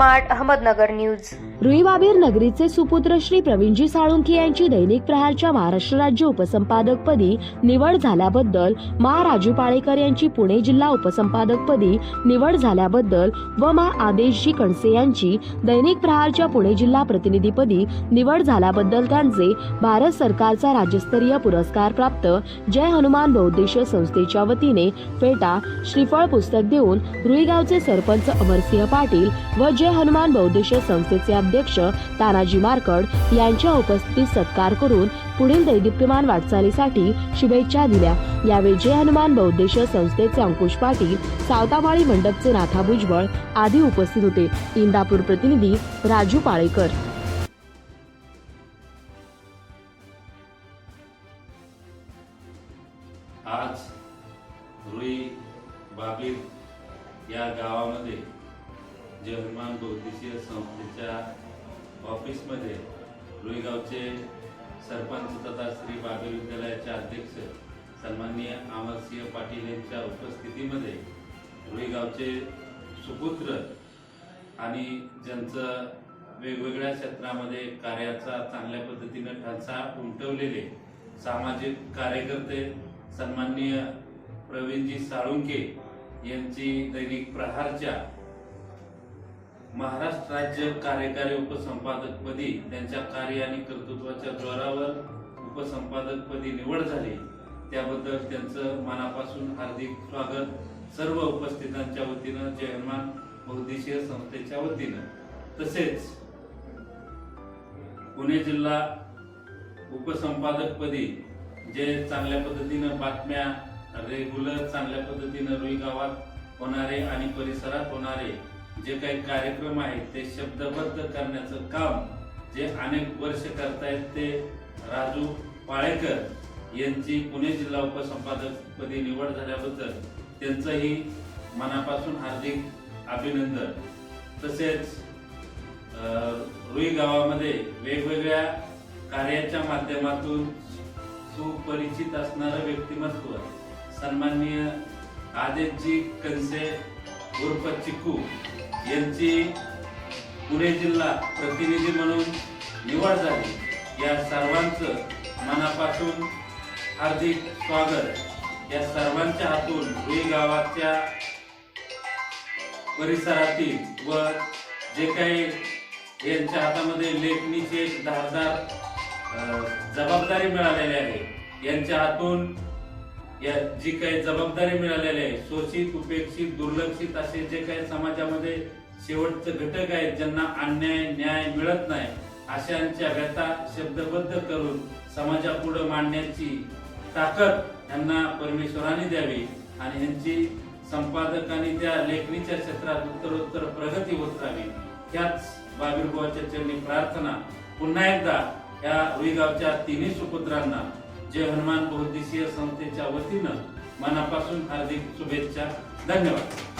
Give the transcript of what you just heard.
Smart Ahmednagar news. रुईबाबीर नगरीचे सुपुत्र श्री प्रवीणजी साळुंखे यांची दैनिक प्रहारच्या महाराष्ट्र राज्य उपसंपादकपदी निवड झाल्याबद्दल मा राजू पाळेकर यांची पुणे जिल्हा उपसंपादकपदी निवड झाल्याबद्दल व मा आदेशजी कणसे यांची दैनिक प्रहारच्या पुणे जिल्हा प्रतिनिधीपदी निवड झाल्याबद्दल त्यांचे भारत सरकारचा राज्यस्तरीय पुरस्कार प्राप्त जय हनुमान बहुद्देशीय संस्थेच्या वतीने फेटा श्रीफळ पुस्तक देऊन रुईगावचे सरपंच अमरसिंह पाटील व जय हनुमान बहुद्देशीय संस्थेचे अध्यक्ष तानाजी मारकड यांच्या उपस्थितीत सत्कार करून पुढील दैदिप्यमान वाटचालीसाठी शुभेच्छा दिल्या. यावेळी जय हनुमान बहुद्देशीय संस्थेचे अंकुश पाटील सावतामाळी मंडपचे नाथा भुजबळ आदी उपस्थित होते. इंदापूर प्रतिनिधी राजू पाळेकर. आज रुई बाबीर या गावामध्ये जे हनुमान बहुद्देशीय संस्थेच्या ऑफिसमध्ये रुईगावचे सरपंच तथा श्री बाबीर विद्यालयाचे अध्यक्ष सन्माननीय अमरसिंह पाटील यांच्या उपस्थितीमध्ये रुईगावचे सुपुत्र आणि ज्यांचं वेगवेगळ्या क्षेत्रामध्ये कार्याचा चांगल्या पद्धतीनं ठसा उमटवलेले सामाजिक कार्यकर्ते सन्माननीय प्रवीणजी साळुंके यांची दैनिक प्रहारच्या महाराष्ट्र राज्य कार्यकारी उपसंपादकपदी त्यांच्या कार्य आणि कर्तृत्वाच्या जोरावर उपसंपादकपदी निवड झाली. त्याबद्दल त्यांचं मनापासून हार्दिक स्वागत सर्व उपस्थितांच्या वतीनं जयमान बहुदेशीय बहुद्देशीय संस्थेच्या वतीनं. तसेच पुणे जिल्हा उपसंपादकपदी जे चांगल्या पद्धतीनं बातम्या रेग्युलर चांगल्या पद्धतीनं रुई गावात होणारे आणि परिसरात होणारे जे काही कार्यक्रम आहेत ते शब्दबद्ध करण्याचं काम जे अनेक वर्ष करतायत ते राजू पाळेकर यांची पुणे जिल्हा उपसंपादकपदी निवड झाल्याबद्दल त्यांचंही मनापासून हार्दिक अभिनंदन. तसेच अं, रुई गावामध्ये वेगवेगळ्या कार्याच्या माध्यमातून सुपरिचित असणारं व्यक्तिमत्व सन्माननीय आदेशजी कनसे उर्फ चिक्कू यांची पुणे जिल्हा प्रतिनिधी म्हणून निवड झाली. या सर्वांचं मनापासून हार्दिक स्वागत. या सर्वांच्या हातून रुई गावाच्या परिसरातील व जे काही यांच्या हातामध्ये लेखणीचे धारदार जबाबदारी मिळालेली आहे यांच्या हातून या जी काही जबाबदारी मिळालेली आहे शोषित उपेक्षित दुर्लक्षित असे जे काही समाजामध्ये शेवटचे घटक आहेत ज्यांना अन्याय न्याय मिळत नाही अशांच्या व्यथा शब्दबद्ध करून समाजापुढे मांडण्याची ताकद यांना परमेश्वराने द्यावी आणि यांची संपादकांनी त्या लेखणीच्या क्षेत्रात उत्तरोत्तर प्रगती होत राहावी ह्याच बाबीरबाच्या चरणी प्रार्थना पुन्हा एकदा या रुईगावच्या तिन्ही सुपुत्रांना जय हनुमान बहुद्देशीय संस्थेच्या वतीनं मनापासून हार्दिक शुभेच्छा. धन्यवाद.